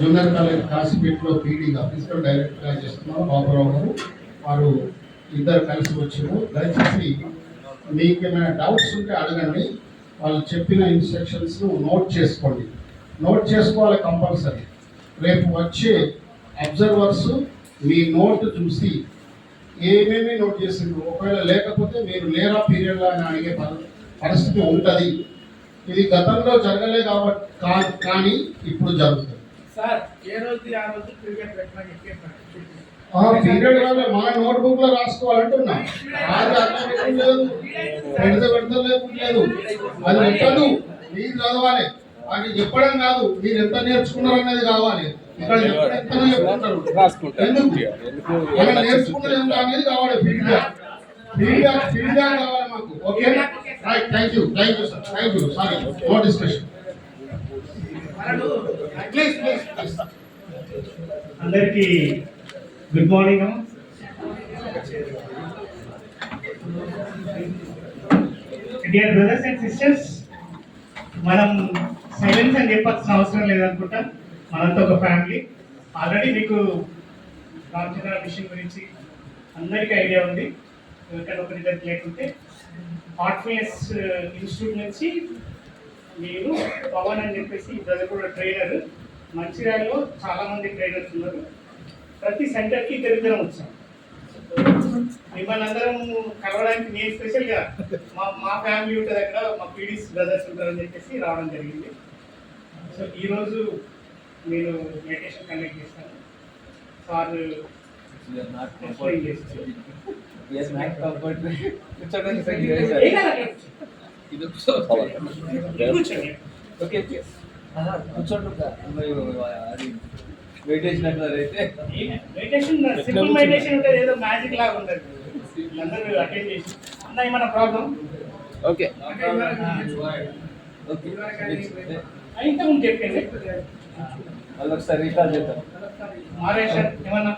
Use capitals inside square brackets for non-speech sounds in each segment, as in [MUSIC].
Junior college కాసిపేటలో పీడీగా physical డైరెక్టర్గా చేస్తున్నారు బాబురావు గారు. వారు ఇద్దరు కలిసి వచ్చారు. దయచేసి మీకు ఏమైనా డౌట్స్ ఉంటే అడగండి. వాళ్ళు చెప్పిన ఇన్స్ట్రక్షన్స్ నోట్ చేసుకోండి. నోట్ చేసుకోవాలి కంపల్సరీ. రేపు వచ్చే అబ్జర్వర్స్ మీ నోట్ చూసి ఏమేమి నోట్ చేసిండ్రు? ఒకవేళ లేకపోతే మీరు లేరా పీరియడ్లో అని అడిగే పరి- పరిస్థితి ఉంటుంది. ఇది గతంలో జరగలే కాబట్టి కా- కానీ ఇప్పుడు జరుగుతుంది. సార్ ఏ రోజు ఆ రోజు క్రికెట్ పెట్టినా క్రికెట్ ఆ పీరియడ్ వల్ల మా నోట్ బుక్లో రాసుకోవాలంటున్నా. అది అట్లా పెట్టలేదు పెడితే పెడితే లేదు అది పెట్టదు మీరు చదవాలి. అది చెప్పడం కాదు మీరు ఎంత నేర్చుకున్నారు అనేది కావాలి. ఇక్కడ ఎక్కడ ఎంత చెప్పుకుంటారు రాసుకుంటారు. ఎందుకు? ఎందుకు? మనం నేర్చుకున్నది ఎంత అనేది కావాలి ఫీడ్బ్యాక్ ఫీడ్బ్యాక్ ఫీడ్బ్యాక్ కావాలి మాకు. Okay? Right thank you thank you sir thank you sorry no discussion అందరికీ good morning dear brothers and sisters మనం సైలెన్స్ అని చెప్పాల్సిన అవసరం లేదనుకుంటా. మనంతా ఒక ఫ్యామిలీ ఆల్రెడీ మీకు రామచంద్ర మిషన్ గురించి అందరికీ ఐడియా ఉంది. ఎవరికైనా ఒక రిజల్ట్ లేకుంటే. హార్ట్ఫియస్ ఇన్స్టిట్యూట్ uh, నుంచి మీరు పవన్ అని చెప్పేసి బ్రదర్ కూడా ట్రైనర్ మంచిర్యాలలో చాలా మంది ట్రైనర్స్ ఉన్నారు. ప్రతి సెంటర్కి ఇద్దరిద్దరం వచ్చాం. మిమ్మల్ని అందరం కలవడానికి నేను స్పెషల్గా మా మా ఫ్యామిలీ ఉంటుంది అక్కడ మా పీడీస్ బ్రదర్స్ ఉంటారని చెప్పేసి రావడం జరిగింది. సో ఈరోజు నేను మెడిటేషన్ కండక్ట్ చేస్తాను సార్ ఎక్స్ప్లెయిన్ చేస్తారు. ఇది ఓకే ఓకే. కూర్చోండి అది మెడిటేషన్ అయితే మెడిటేషన్ సింపుల్ మెడిటేషన్ ఉంటుంది ఏదో మ్యాజిక్ లాగా ఉంటుంది అందరూ అటెండ్ చేసి అన్న ఏమన్నా ప్రాబ్లం ఓకే ఓకే ఇంతకుముందు చెప్పండి మళ్ళీ ఒకసారి రీకాల్ చేద్దాం మారేషన్ ఏమన్నా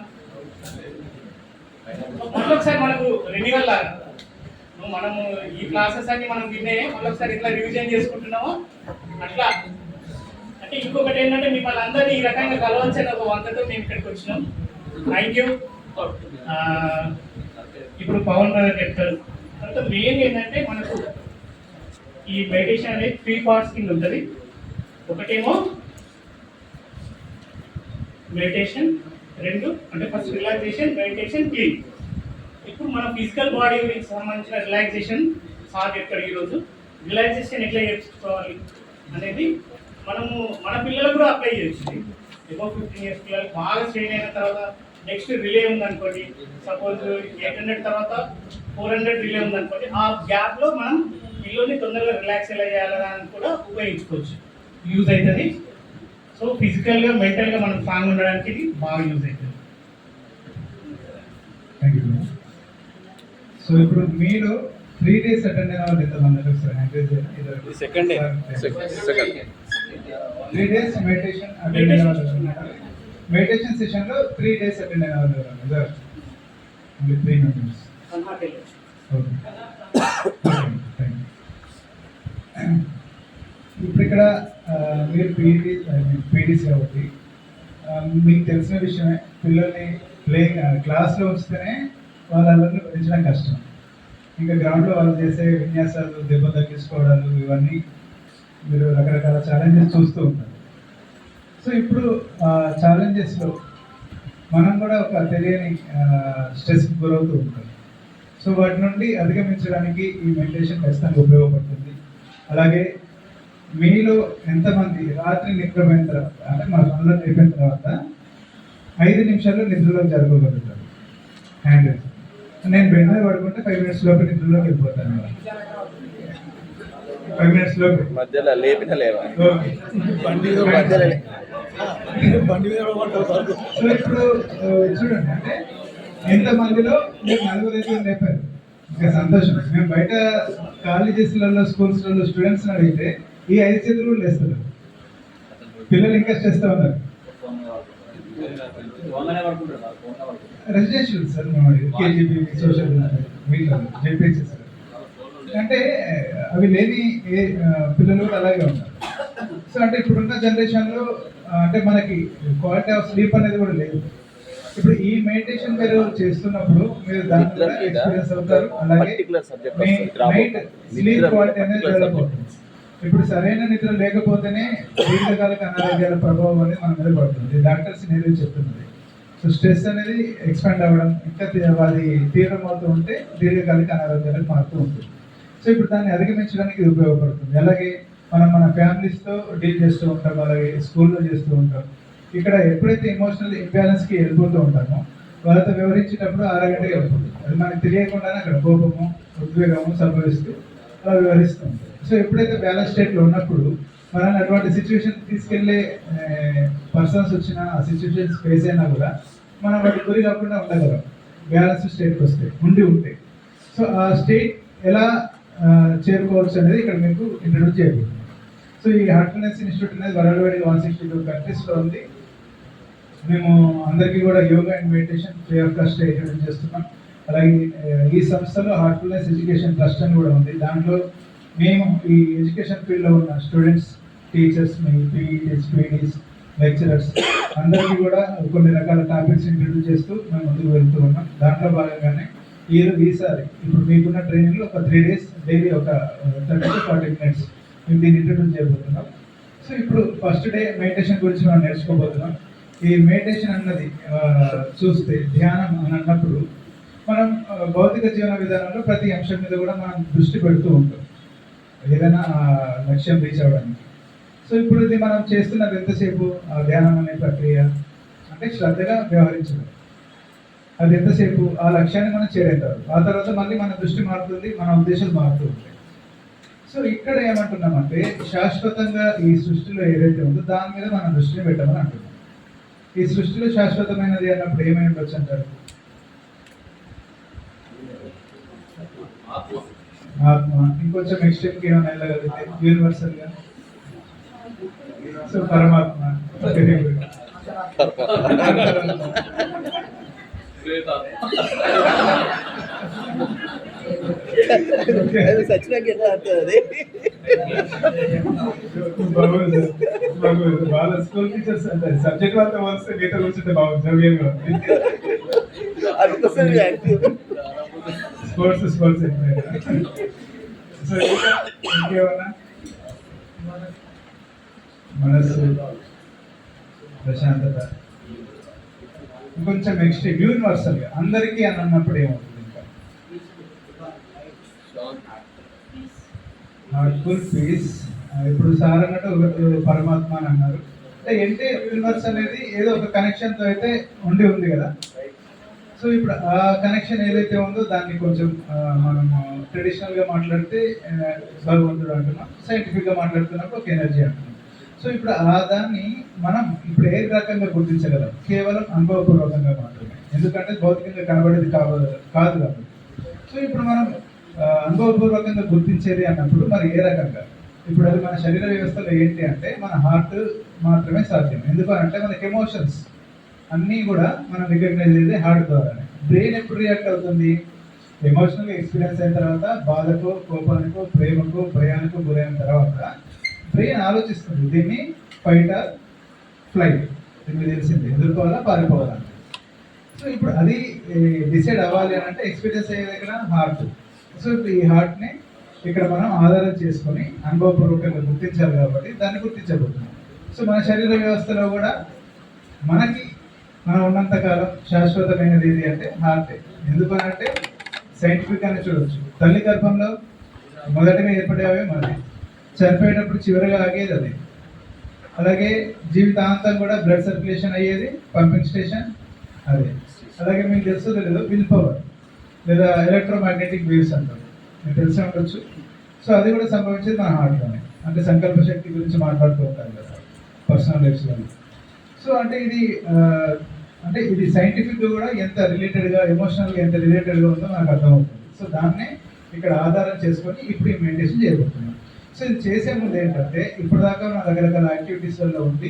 ఒకసారి మనకు రెన్యువల్ లాగా మనము ఈ క్లాసెస్ అన్ని మనం వినే మళ్ళీ ఒకసారి ఇట్లా రివిజన్ చేసుకుంటున్నాము అట్లా. అంటే ఇంకొకటి ఏంటంటే మిమ్మల్ని అందరినీ ఈ రకంగా కలవచ్చని ఒక వంతతో మేము ఇక్కడికి వచ్చినాం. థ్యాంక్ యూ ఇప్పుడు పవన్ గారు చెప్తారు. తర్వాత మెయిన్ ఏంటంటే మనకు ఈ మెడిటేషన్ అనేది త్రీ పార్ట్స్ కింద ఉంటుంది. ఒకటేమో మెడిటేషన్ రెండు అంటే ఫస్ట్ రిలాక్సేషన్ మెడిటేషన్ క్లీన్ ఇప్పుడు మన ఫిజికల్ బాడీ సంబంధించిన రిలాక్సేషన్ సార్ చెప్తాడు ఈరోజు. రిలాక్సేషన్ ఎట్లా చేసుకోవాలి అనేది మనము మన పిల్లలకు కూడా అప్లై చేయొచ్చు. ఎబో ఫిఫ్టీన్ ఇయర్స్ పిల్లలు బాగా స్ట్రెయిన్ అయిన తర్వాత నెక్స్ట్ రిలే ఉందనుకోండి సపోజ్ ఎయిట్ హండ్రెడ్ తర్వాత ఫోర్ హండ్రెడ్ రిలే ఉందనుకోండి ఆ గ్యాప్లో మనం పిల్లల్ని తొందరగా రిలాక్స్ ఎలా చేయాలని కూడా ఉపయోగించుకోవచ్చు. యూజ్ అవుతుంది. సో ఫిజికల్గా మెంటల్గా మనం స్ట్రాంగ్ ఉండడానికి ఇది బాగా యూజ్ అవుతుంది థ్యాంక్ యూ సో ఇప్పుడు మీరు త్రీ డేస్ అటెండ్ అయిన వాళ్ళు ఎంతమంది ఒకసారి hand second day second three days meditation attend అయిన వాళ్ళు మెడిటేషన్ సెషన్లో త్రీ డేస్ అటెండ్ అయిన వాళ్ళు ఓన్లీ త్రీ మెంబర్స్ ఓకే ఇప్పుడు ఇక్కడ మీరు పీడీ పీడీస్ కాబట్టి మీకు తెలిసిన విషయమే పిల్లల్ని ప్లే క్లాస్లో ఉంచితేనే వాళ్ళందరినీ పెంచడం కష్టం. ఇంకా గ్రౌండ్లో వాళ్ళు చేసే విన్యాసాలు దెబ్బ తగ్గించుకోవడాలు ఇవన్నీ మీరు రకరకాల ఛాలెంజెస్ చూస్తూ ఉంటారు. సో ఇప్పుడు ఛాలెంజెస్లో మనం కూడా ఒక తెలియని స్ట్రెస్కి గురవుతూ ఉంటాం. సో వాటి నుండి అధిగమించడానికి ఈ మెడిటేషన్ ఖచ్చితంగా ఉపయోగపడుతుంది. అలాగే మీలో ఎంతమంది రాత్రి నిద్రపోయిన తర్వాత అంటే మా పనులు అయిపోయిన తర్వాత ఐదు నిమిషాల్లో నిద్రలో జరగగలుగుతారు. హ్యాండ్ నేను బెడ్ మీద పడుకుంటే ఫైవ్ మినిట్స్ లోపు నిద్రలోకి వెళ్ళిపోతాను. ఫైవ్ మినిట్స్ లోపు. మధ్యలో లేపిన లేవా? మధ్యలో లే- సో ఇప్పుడు చూడండి అంటే ఎంత మందిలో మీరు నలుగురు అయితే లేపారు? ఇంకా సంతోషం. మేము బయట కాలేజెస్లలో స్కూల్స్లలో స్టూడెంట్స్ అడిగితే ఈ ఐదు చేతులు లేస్తారు. పిల్లలు ఇంకా చేస్తూ ఉన్నారు. రెసిడెన్షియల్ సార్ మేము కేజీబీ సోషల్ వీళ్ళు జెపిహెచ్ఎస్ అంటే అవి లేని ఏ పిల్లలు కూడా అలాగే ఉన్నారు. సో అంటే ఇప్పుడున్న జనరేషన్లో అంటే మనకి క్వాలిటీ ఆఫ్ స్లీప్ అనేది కూడా లేదు. ఇప్పుడు ఈ మెడిటేషన్ మీరు చేస్తున్నప్పుడు మీరు దాని ఎక్స్పీరియన్స్ అవుతారు. అలాగే. నైట్ స్లీప్ క్వాలిటీ అనేది ఇప్పుడు సరైన నిద్ర లేకపోతేనే దీర్ఘకాలిక అనారోగ్యాల ప్రభావం అనేది మన మీద పడుతుంది. డాక్టర్స్ నేరుగా చెప్తున్నది సో స్ట్రెస్ అనేది ఎక్స్పాండ్ అవ్వడం ఇంకా తీ- అది తీవ్రం అవుతూ ఉంటే దీర్ఘకాలిక అనారోగ్యాలకు మారుతూ ఉంటుంది. సో ఇప్పుడు దాన్ని అధిగమించడానికి ఇది ఉపయోగపడుతుంది. అలాగే మనం మన ఫ్యామిలీస్తో డీల్ చేస్తూ ఉంటాం అలాగే స్కూల్లో చేస్తూ ఉంటాం. ఇక్కడ ఎప్పుడైతే ఎమోషనల్ ఇంబ్యాలెన్స్కి వెళ్ళిపోతూ ఉంటామో వాళ్ళతో వివరించేటప్పుడు అరగంటగా వెళ్ళిపోతుంది. అది మనకు తెలియకుండానే అక్కడ కోపము ఉద్వేగము సంభవిస్తూ అలా వివరిస్తూ ఉంటాం సో ఎప్పుడైతే బ్యాలెన్స్ స్టేట్లో ఉన్నప్పుడు మనల్ని అటువంటి సిచ్యువేషన్ తీసుకెళ్ళే పర్సన్స్ వచ్చినా సిచ్యువేషన్స్ ఫేస్ అయినా కూడా మనం వాటి గురి కాకుండా ఉండగలం. బ్యాలెన్స్ స్టేట్కి వస్తే ఉండి ఉంటే. సో ఆ స్టేట్ ఎలా చేరుకోవచ్చు అనేది ఇక్కడ మీకు ఇంట్రడ్యూస్ చేయబోతుంది సో ఈ హార్ట్ఫుల్నెస్ ఇన్స్టిట్యూట్ అనేది world wide one sixty two కంట్రీస్లో ఉంది. మేము అందరికీ కూడా yoga and meditation free of cost introduce చేస్తున్నాం. అలాగే ఈ సంస్థలో హార్ట్ఫుల్నెస్ ఎడ్యుకేషన్ ట్రస్ట్ అని కూడా ఉంది. దాంట్లో మేము ఈ ఎడ్యుకేషన్ ఫీల్డ్లో ఉన్న స్టూడెంట్స్ టీచర్స్ మీ పీఈటీస్ పీడీస్ లెక్చరర్స్ అందరికీ కూడా కొన్ని రకాల టాపిక్స్ ఇంట్రడ్యూస్ చేస్తూ మేము ముందుకు వెళ్తూ ఉన్నాం. దాంట్లో భాగంగానే ఈ ఈసారి ఇప్పుడు మీకున్న ట్రైనింగ్లో ఒక త్రీ డేస్ డైలీ ఒక థర్టీ టు ఫార్టీ మినిట్స్ మేము దీన్ని ఇంట్రడ్యూస్ చేయబోతున్నాం. సో ఇప్పుడు ఫస్ట్ డే మెడిటేషన్ గురించి మనం నేర్చుకోబోతున్నాం. ఈ మెడిటేషన్ అన్నది చూస్తే ధ్యానం అని అన్నప్పుడు మనం భౌతిక జీవన విధానంలో ప్రతి అంశం మీద కూడా మనం దృష్టి పెడుతూ ఉంటాం. ఏదైనా లక్ష్యం రీచ్ అవ్వడానికి. సో ఇప్పుడు ఇది మనం చేస్తున్నది ఎంతసేపు ఆ ధ్యానం అనే ప్రక్రియ? అంటే శ్రద్ధగా వ్యవహరించడం. అది ఎంతసేపు? ఆ లక్ష్యాన్ని మనం చేరేంటారు ఆ తర్వాత మళ్ళీ మన దృష్టి మారుతుంది మన ఉద్దేశాలు మారుతూ ఉంటాయి. సో ఇక్కడ ఏమంటున్నామంటే శాశ్వతంగా ఈ సృష్టిలో ఏదైతే ఉందో దాని మీద మన దృష్టిని పెట్టమని అంటున్నాం. ఈ సృష్టిలో శాశ్వతమైనది అన్నప్పుడు ఏమై ఉండొచ్చు అంటారు? ఆత్మ. ఇంకొంచెం ఎక్స్ట్రీమ్కి ఏమైనా వెళ్ళగలిగితే యూనివర్సల్గా? సో పరమాత్మ వెరీ గుడ్ అది సచ్చినాక ఎట్లా అవుతుంది బాగుంది బాగుంది వాళ్ళ స్కూల్ టీచర్స్ అంటే సబ్జెక్ట్ వాళ్ళతో వస్తే మీతో కూర్చుంటే బాగుంది చదివేది అందుకోసం యాక్టివ్ స్పోర్ట్స్ స్పోర్ట్స్ సో ఇంకా ఇంకేమన్నా మనస్సు ప్రశాంతత. ఇంకొంచెం ఎక్స్ట్రీమ్ యూనివర్సల్గా అందరికీ అని అన్నప్పుడు ఏమవుతుంది ఇంకా? హార్ట్ఫుల్ పీస్ ఇప్పుడు సార్ అన్నట్టు పరమాత్మ అని అన్నారు. అంటే ఏంటి యూనివర్స్ అనేది ఏదో ఒక కనెక్షన్తో అయితే ఉండి ఉంది కదా? సో ఇప్పుడు ఆ కనెక్షన్ ఏదైతే ఉందో దాన్ని కొంచెం మనం ట్రెడిషనల్గా మాట్లాడితే భగవంతుడు అంటున్నాం సైంటిఫిక్గా మాట్లాడుతున్నప్పుడు ఒక ఎనర్జీ అంటున్నాం. సో ఇప్పుడు ఆ దాన్ని మనం ఇప్పుడు ఏ రకంగా గుర్తించగలం? కేవలం అనుభవపూర్వకంగా మాత్రమే. ఎందుకంటే భౌతికంగా కనబడేది కాదు కాదు కాబట్టి. సో ఇప్పుడు మనం అనుభవపూర్వకంగా గుర్తించేది అన్నప్పుడు మరి ఏ రకంగా? ఇప్పుడు అది మన శరీర వ్యవస్థలో ఏంటి అంటే మన హార్ట్ మాత్రమే సాధ్యం. ఎందుకు అంటే మనకి ఎమోషన్స్ అన్నీ కూడా మనం రికగ్నైజ్ చేసేది హార్ట్ ద్వారానే. బ్రెయిన్ ఎప్పుడు రియాక్ట్ అవుతుంది? ఎమోషనల్ ఎక్స్పీరియన్స్ అయిన తర్వాత బాధకు కోపానికో ప్రేమకు భయానికో గురైన తర్వాత బ్రెయిన్ ఆలోచిస్తుంది. దీన్ని ఫైట్ ఆర్ ఫ్లైట్ దీనికి తెలిసింది. ఎదుర్కోవాలా పారిపోవాలా? సో ఇప్పుడు అది డిసైడ్ అవ్వాలి అని అంటే ఎక్స్పీరియన్స్ అయ్యే దగ్గర హార్ట్ సో ఇప్పుడు ఈ హార్ట్ని ఇక్కడ మనం ఆధారం చేసుకొని అనుభవపూర్వకంగా గుర్తించాలి కాబట్టి దాన్ని గుర్తించబోతున్నాం. సో మన శరీర వ్యవస్థలో కూడా మనకి మనం ఉన్నంతకాలం శాశ్వతమైనది ఏది అంటే హార్ట్ ఎందుకనంటే సైంటిఫిక్ అని చూడవచ్చు తల్లి గర్భంలో మొదటగా ఏర్పడేవే మనది చనిపోయేటప్పుడు చివరిగా ఆగేది అది. అలాగే జీవితాంతం కూడా బ్లడ్ సర్క్యులేషన్ అయ్యేది పంపింగ్ స్టేషన్ అదే. అలాగే మీకు తెలుసు తెలియదు విల్ పవర్ లేదా ఎలక్ట్రోమాగ్నెటిక్ వేవ్స్ అంటారు. మీకు తెలిసే ఉండొచ్చు. సో అది కూడా సంభవించేది మన హార్ట్లోనే అంటే సంకల్ప శక్తి గురించి మాట్లాడుతూ ఉంటారు కదా పర్సనల్ లైఫ్స్లో సో అంటే ఇది అంటే ఇది సైంటిఫిక్ కూడా ఎంత రిలేటెడ్గా ఎమోషనల్గా ఎంత రిలేటెడ్గా ఉందో నాకు అర్థమవుతుంది. సో దాన్నే ఇక్కడ ఆధారం చేసుకొని ఇప్పుడు ఈ మెడిటేషన్ చేయబోతున్నాం. సో ఇది చేసే ముందు ఏంటంటే ఇప్పుడు దాకా మన రకరకాల యాక్టివిటీస్లలో ఉండి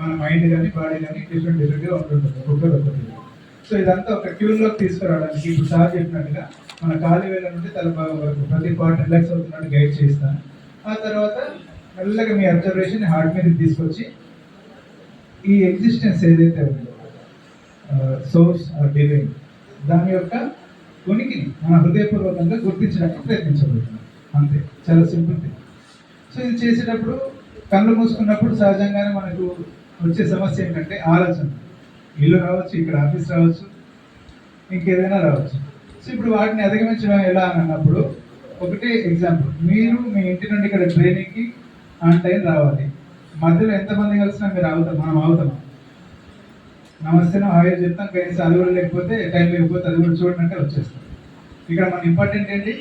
మన మైండ్ కానీ బాడీ కానీ డిఫరెంట్ డిఫరెంట్గా ఉంటుంటుంది ఒకటి సో ఇదంతా ఒక ట్యూన్లోకి తీసుకురావడానికి ఇప్పుడు సార్ చెప్పినట్టుగా మన కాలి వేల నుండి తలభాగం వరకు ప్రతి పార్ట్ రిలాక్స్ అవుతున్నట్టు గైడ్ చేస్తాను. ఆ తర్వాత మెల్లగా మీ అబ్జర్వేషన్ హార్ట్ మీద తీసుకొచ్చి ఈ ఎగ్జిస్టెన్స్ ఏదైతే ఉందో సోర్స్ ఆర్ డివైన్ దాని యొక్క ఉనికిని మన హృదయపూర్వకంగా గుర్తించడానికి ప్రయత్నించబోతున్నాం. అంతే. చాలా సింపుల్ థింగ్. సో ఇది చేసేటప్పుడు కళ్ళు మూసుకున్నప్పుడు సహజంగానే మనకు వచ్చే సమస్య ఏంటంటే ఆలోచన. ఇల్లు రావచ్చు ఇక్కడ ఆఫీస్ రావచ్చు ఇంకేదైనా రావచ్చు. సో ఇప్పుడు వాటిని అధిగమించడం ఎలా అని అన్నప్పుడు ఒకటే ఎగ్జాంపుల్ మీరు మీ ఇంటి నుండి ఇక్కడ ట్రైనింగ్కి ఆన్ టైం రావాలి. మధ్యలో ఎంతమంది కలిసినా మీరు అవుతాం మనం అవుతాం నమస్తే హాయ్ చెప్తాం కనీసం అది కూడా లేకపోతే టైం లేకపోతే అది కూడా చూడండి అంటే వచ్చేస్తాం. ఇక్కడ మన ఇంపార్టెంట్ ఏంటి?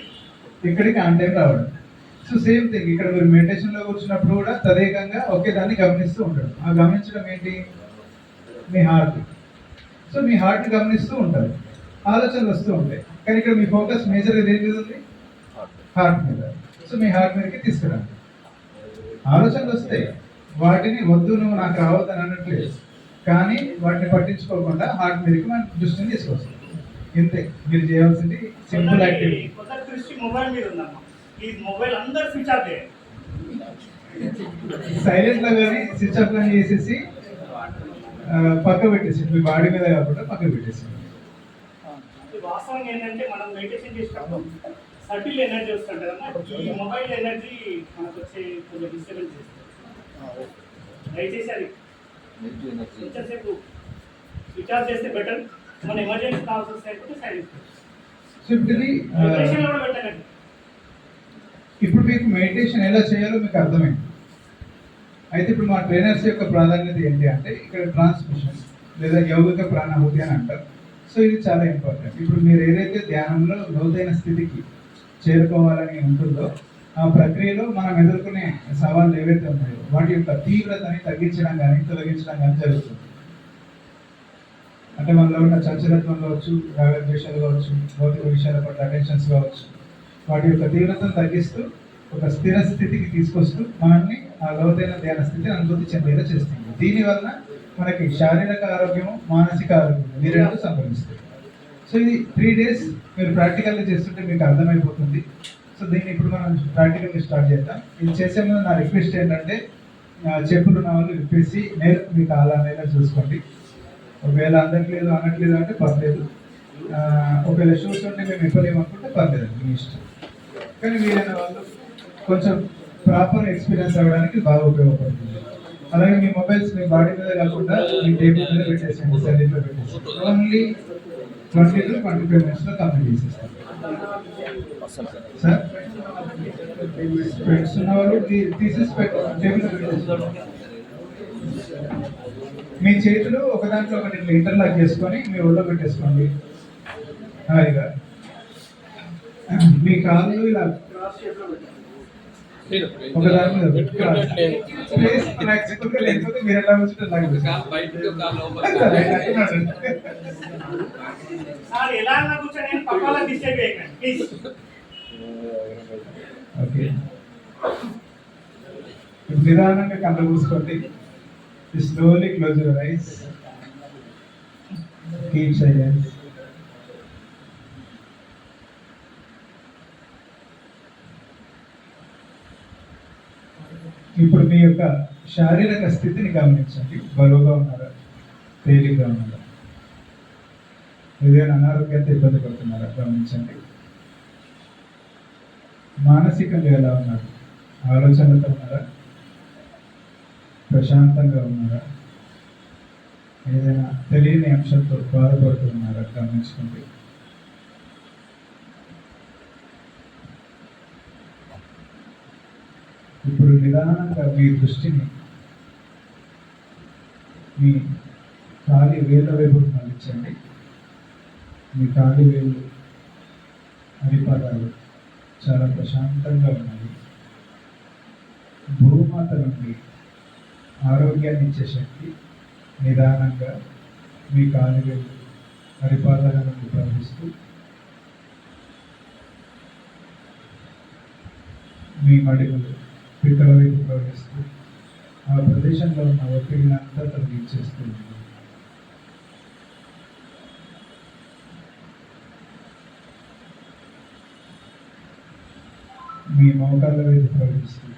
ఇక్కడికి ఆన్ టైం రావడం. సో సేమ్ థింగ్ ఇక్కడ మీరు మెడిటేషన్లో కూర్చున్నప్పుడు కూడా తదేకంగా ఒకే దాన్ని గమనిస్తూ ఉంటారు. ఆ గమనించడం ఏంటి? మీ హార్ట్ సో మీ హార్ట్ గమనిస్తూ ఉంటారు. ఆలోచనలు వస్తూ ఉంటాయి. కానీ ఇక్కడ మీ ఫోకస్ మేజర్గా దేని మీద ఉంది? హార్ట్ మీద. సో మీ హార్ట్ మీదకి తీసుకురండి. ఆలోచనలు వస్తాయి. వాటిని వద్దు నువ్వు నాకు రావద్దు అని అనట్లేదు. కానీ వాటిని పట్టించుకోకుండా హార్ట్ మీదకి మనం దృష్టిని తీసుకొస్తాం. ఇంతే. మీరు చేయాల్సింది సింపుల్ యాక్టివిటీ దృష్టి మొబైల్ మీద ఉందమ్మా. ఈ మొబైల్ అందరు స్విచ్ ఆఫ్ సైలెంట్గా కానీ స్విచ్ ఆఫ్ కానీ చేసేసి పక్క పెట్టేసి మీ బాడీ మీద కాకుండా పక్క పెట్టేసి వాస్తవం ఏంటంటే మనం మెడిటేషన్ చేసినప్పుడు సటిల్ ఎనర్జీ వస్తుంటుంది అమ్మా. ఈ మొబైల్ ఎనర్జీ మనకు వచ్చే కొంచెం డిస్టర్బెన్స్ చేస్తుంది. దయచేసి అది. కొంచెంసేపు స్విచ్ ఆఫ్ చేస్తే బెటర్ మన ఎమర్జెన్సీ కావాల్సి వస్తే అయిపోతే సైలెంట్ మెడిటేషన్ కూడా పెట్టకండి ఇప్పుడు మీకు మెడిటేషన్ ఎలా చేయాలో మీకు అర్థమైంది. అయితే ఇప్పుడు మా ట్రైనర్స్ యొక్క ప్రాధాన్యత ఏంటి అంటే ఇక్కడ ట్రాన్స్మిషన్ లేదా యౌగిక ప్రాణాహుతి అని అంటారు. సో ఇది చాలా ఇంపార్టెంట్ ఇప్పుడు మీరు ఏదైతే ధ్యానంలో లోతైన స్థితికి చేరుకోవాలని ఉంటుందో ఆ ప్రక్రియలో మనం ఎదుర్కొనే సవాళ్ళు ఏవైతే ఉన్నాయో వాటి యొక్క తీవ్రతని తగ్గించడం కానీ తొలగించడం కానీ జరుగుతుంది. అంటే మనలో ఉన్న చంచలత్వం కావచ్చు రాగద్వేషాలు కావచ్చు భౌతిక విషయాల పట్ల అటెన్షన్స్ కావచ్చు వాటి యొక్క తీవ్రతను తగ్గిస్తూ ఒక స్థిర స్థితికి తీసుకొస్తూ మనల్ని ఆ లోతైన ధ్యాన స్థితిని అనుభూతి చెందేలా చేస్తుంది. దీనివల్ల మనకి శారీరక ఆరోగ్యం మానసిక ఆరోగ్యం ఈ రెండు సంభవిస్తాయి. సో ఇది త్రీ డేస్ మీరు ప్రాక్టికల్గా చేస్తుంటే మీకు అర్థమైపోతుంది. సో దీన్ని ఇప్పుడు మనం ప్రాక్టికల్గా స్టార్ట్ చేద్దాం. ఇది చేసే ముందు నా రిక్వెస్ట్ ఏంటంటే చెప్పులు ఉన్న వాళ్ళు విప్పేసి నేను మీకు అలా చూసుకోండి. ఒకవేళ అందట్లేదు అనట్లేదు అంటే పర్లేదు. ఒకవేళ షూస్ ఉంటే మేము ఇవ్వలేము అనుకుంటే పర్లేదు మీ ఇష్టం. కానీ వీలైన వాళ్ళు కొంచెం ప్రాపర్ ఎక్స్పీరియన్స్ అవ్వడానికి బాగా ఉపయోగపడుతుంది. అలాగే మీ మొబైల్స్ మీ బాడీ మీద కాకుండా మీ టేబుల్ మీద పెట్టేసేయండి సైలెంట్లో పెట్టేసి only twenty to twenty five మినిట్స్లో కంప్లీట్ చేసేస్తాం సార్? ఫ్రెండ్స్ ఉన్న తీసేసి టేబుల్ మీ చేతులు ఒక దాంట్లో ఒకటి ఇంటర్లాక్ చేసుకొని మీ ఒళ్ళో పెట్టేసుకోండి. హాయిగా మీ కాళ్ళు ఇలా క్రాస్ పెట్టండి. [LAUGHS] Please okay. ఇప్పుడు నిదానంగా కళ్ళు మూసుకోండి. Slowly close your eyes keep silence ఇప్పుడు మీ యొక్క శారీరక స్థితిని గమనించండి. బరువుగా ఉన్నారా? తేలిగ్గా ఉన్నారా? ఏదైనా అనారోగ్యంతో ఇబ్బంది పడుతున్నారా? గమనించండి. మానసికంగా ఎలా ఉన్నారు? ఆలోచనలతో ఉన్నారా? ప్రశాంతంగా ఉన్నారా? ఏదైనా తెలియని అంశంతో బాధపడుతున్నారా? గమనించుకోండి. ఇప్పుడు నిదానంగా మీ దృష్టిని మీ ఖాళీ వేళ్ళ వైపు మళ్ళించండి. మీ ఖాళీ వేళ్ళు అరిపాదాలు చాలా ప్రశాంతంగా ఉన్నాయి. భూమాత నుండి ఆరోగ్యాన్ని ఇచ్చే శక్తి నిదానంగా మీ కాలువేలు అరిపాదాల నుండి ప్రవహిస్తూ మీ మడిమలు పిక్కల వైపు ప్రవహిస్తూ ఆ ప్రదేశంలో ఉన్న ఒత్తిడిని అంతా తగ్గించేస్తుంది మీ మోకాళ్ళ వైపు ప్రవహిస్తుంది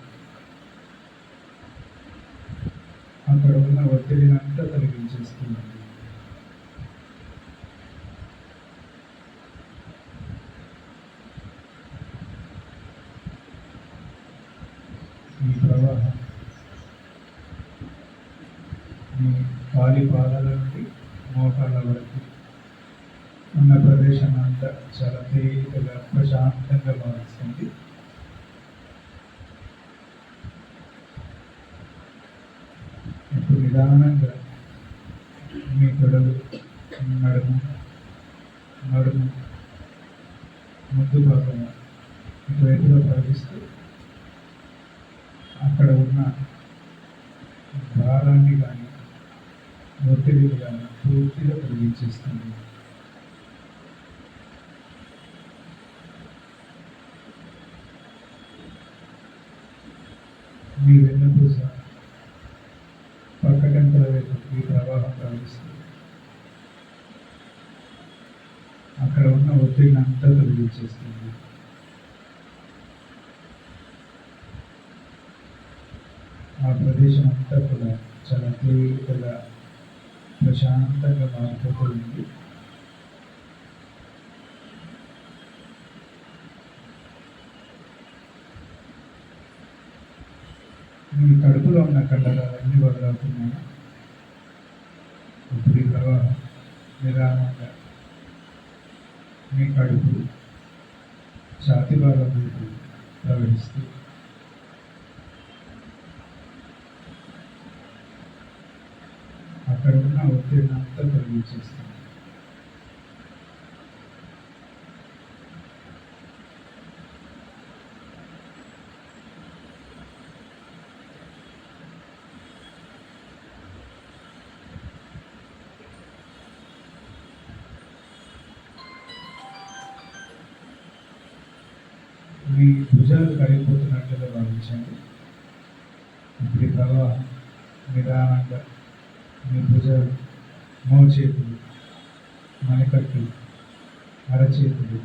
అక్కడ ఉన్న ఒత్తిడిని అంతా తొలగించేస్తుంది ఈ ప్రవాహం మీ కాలి పాదాల నుండి మోకాళ్ళ వరకు ఉన్న ప్రదేశం అంతా చాలా తేలికగా ప్రశాంతంగా భావిస్తుంది. ఇప్పుడు నిదానంగా మీ తొడలు నడుము నడుము ముందు భాగం ఇటువైపుగా ప్రవహిస్తూ అక్కడ ఉన్న భారాన్ని కానీ ఒత్తిడిని కానీ పూర్తిగా తొలగించేస్తుంది. మీ వెన్నుపూస పక్కటంకల వైపు మీ ప్రవాహం ప్రవహిస్తుంది. అక్కడ ఉన్న ఒత్తిడిని అంతా తొలగించేస్తుంది. ఆ ప్రదేశం అంతా కూడా చాలా తేలికగా ప్రశాంతంగా మారిపోతూ ఉంది మీ కడుపులో ఉన్న కండరాలన్నీ వదలవుతున్నాయి ఇప్పుడు ప్రవాహం నిరామంగా మీ కడుపు ఛాతి భాగం ప్రవహిస్తుంది ప్రవహిస్తూ అక్కడ ఉన్న ఒత్తిడిని అంతా తొలగించేస్తుంది మీ భుజాలు కరిగిపోతున్నట్లుగా భావించండి. ఇప్పుడు ఈ నిదానంగా మీ భుజాలు మోచేతులు మణికట్టు అరచేతులు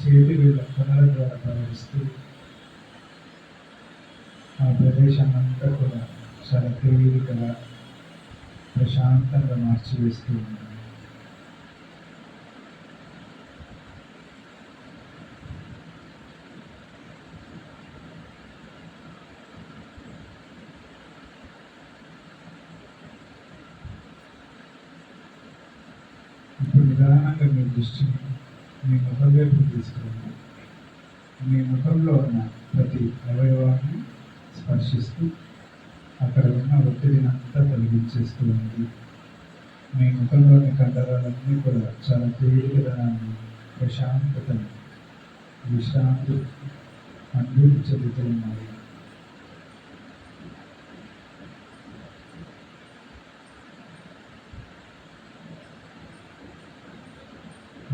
చేతి వీళ్ళ కొనల ద్వారా ప్రవహిస్తూ ఆ ప్రదేశం అంతా కూడా చాలా తేలికగా ప్రశాంతంగా మార్చివేస్తూ ఉంటుంది ఇప్పుడు నిదానంగా మీ దృష్టిని మీ ముఖం వైపు తీసుకురండి. మీ ముఖంలో ఉన్న ప్రతి అవయవాన్ని స్పర్శిస్తూ అక్కడ ఉన్న ఒత్తిడిని అంతా తొలగించేస్తూ ఉంది మీ ముఖంలోని కండరాలన్నీ కూడా చాలా తేలికదనాన్ని ప్రశాంతతను విశ్రాంతి అనుభూతి చెందుతూ ఉన్నాయి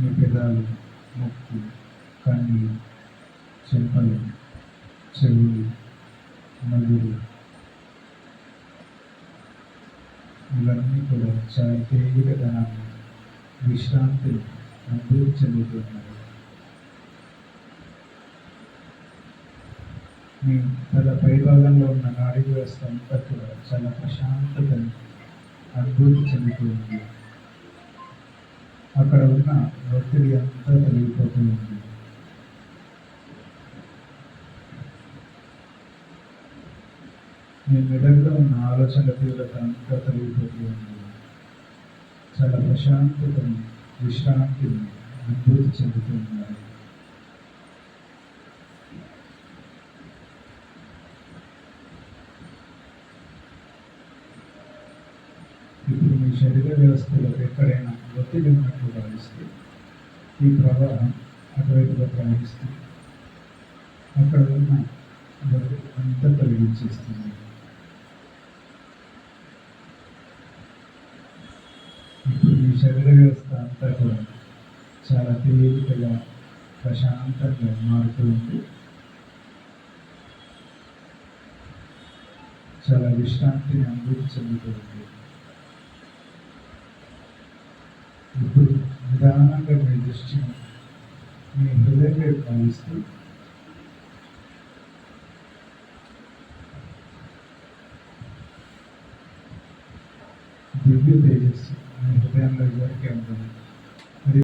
మీ పెదాలు ముక్కు కన్ను చెంపలు చెవులు నదులు. ఇవన్నీ కూడా చాలా తేలికదనాన్ని విశ్రాంతిని అనుభూతి చెందుతున్నారు మీ తల పైభాగంలో ఉన్న నాడీ వ్యవస్థ అంతా కూడా చాలా ప్రశాంతతని అనుభూతి చెందుతుంది అక్కడ ఉన్న ఒత్తిడి అంతా తొలగిపోతూ ఉంది మీ మెదడులో ఉన్న ఆలోచనల తీవ్రత అంతా తొలగిపోతూ ఉంది చాలా ప్రశాంతతను విశ్రాంతిని అనుభూతి చెందుతూ ఉన్నారు ఇప్పుడు మీ శరీర వ్యవస్థలో ఎక్కడైనా ఒత్తిడి ఉన్నట్లు భావిస్తే ఈ ప్రవాహం అటువైపుగా ప్రయాణిస్తుంది అక్కడ ఉన్న ఒత్తిడి అంతా తొలగించేస్తుంది. ఇప్పుడు మీ శరీర వ్యవస్థ అంతా కూడా చాలా తేలికగా ప్రశాంతంగా మారుతూ ఉంది. చాలా విశ్రాంతిని అనుభూతి చెందుతుంది ఇప్పుడు నిదానంగా దృష్టి మీ హృదయంలో భావిస్తూ దివ్య